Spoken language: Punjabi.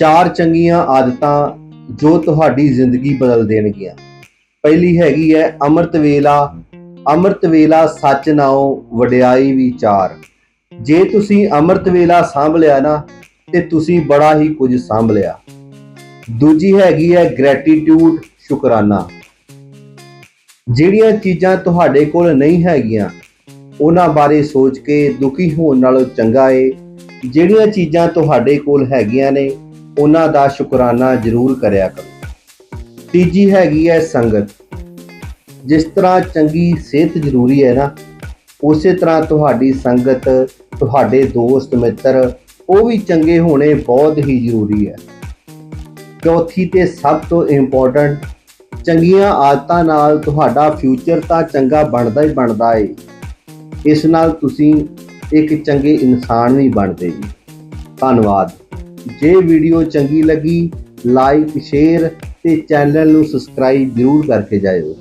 ਚਾਰ ਚੰਗੀਆਂ ਆਦਤਾਂ ਜੋ ਤੁਹਾਡੀ ਜ਼ਿੰਦਗੀ ਬਦਲ ਦੇਣਗੀਆਂ। ਪਹਿਲੀ ਹੈਗੀ ਹੈ ਅੰਮ੍ਰਿਤ ਵੇਲਾ। ਅੰਮ੍ਰਿਤ ਵੇਲਾ ਸੱਚ ਨਾਉ, ਵਡਿਆਈ ਵਿਚਾਰ। ਜੇ ਤੁਸੀਂ ਅੰਮ੍ਰਿਤ ਵੇਲਾ ਸਾਂਭ ਲਿਆ ਨਾ, ਤੇ ਤੁਸੀਂ ਬੜਾ ਹੀ ਕੁਝ ਸਾਂਭ ਲਿਆ ਦੂਜੀ ਹੈਗੀ ਹੈ ਗ੍ਰੈਟੀਟਿਊਡ ਸ਼ੁਕਰਾਨਾ। ਜਿਹੜੀਆਂ ਚੀਜ਼ਾਂ ਤੁਹਾਡੇ ਕੋਲ ਨਹੀਂ ਹੈਗੀਆਂ, ਉਹਨਾਂ ਬਾਰੇ ਸੋਚ ਕੇ ਦੁਖੀ ਹੋਣ ਨਾਲੋਂ ਚੰਗਾ ਏ। ਜਿਹੜੀਆਂ ਚੀਜ਼ਾਂ ਤੁਹਾਡੇ ਕੋਲ ਹੈਗੀਆਂ ਨੇ ਉਹਨਾਂ ਦਾ ਸ਼ੁਕਰਾਨਾ ਜ਼ਰੂਰ ਕਰਿਆ ਕਰੋ। ਤੀਜੀ ਹੈਗੀ ਹੈ ਸੰਗਤ। ਜਿਸ ਤਰ੍ਹਾਂ ਚੰਗੀ ਸਿਹਤ ਜ਼ਰੂਰੀ ਹੈ ਨਾ, ਉਸੇ ਤਰ੍ਹਾਂ ਤੁਹਾਡੀ ਸੰਗਤ, ਤੁਹਾਡੇ ਦੋਸਤ, ਮਿੱਤਰ, ਉਹ ਵੀ ਚੰਗੇ ਹੋਣੇ ਬਹੁਤ ਹੀ ਜ਼ਰੂਰੀ ਹੈ। ਚੌਥੀ ਤੇ ਸਭ ਤੋਂ ਇੰਪੋਰਟੈਂਟ ਚੰਗੀਆਂ ਆਦਤਾਂ ਨਾਲ ਤੁਹਾਡਾ ਫਿਊਚਰ ਤਾਂ ਚੰਗਾ ਬਣਦਾ ਹੀ ਬਣਦਾ ਏ। ਇਸ ਨਾਲ ਤੁਸੀਂ ਇੱਕ ਚੰਗੇ ਇਨਸਾਨ ਵੀ ਬਣਦੇ ਜੀ। ਧੰਨਵਾਦ। ਜੇ ਵੀਡੀਓ ਚੰਗੀ ਲੱਗੀ ਲਾਈਕ ਸ਼ੇਅਰ ਤੇ ਚੈਨਲ ਨੂੰ ਸਬਸਕ੍ਰਾਈਬ ਜ਼ਰੂਰ ਕਰਕੇ ਜਾਇਓ।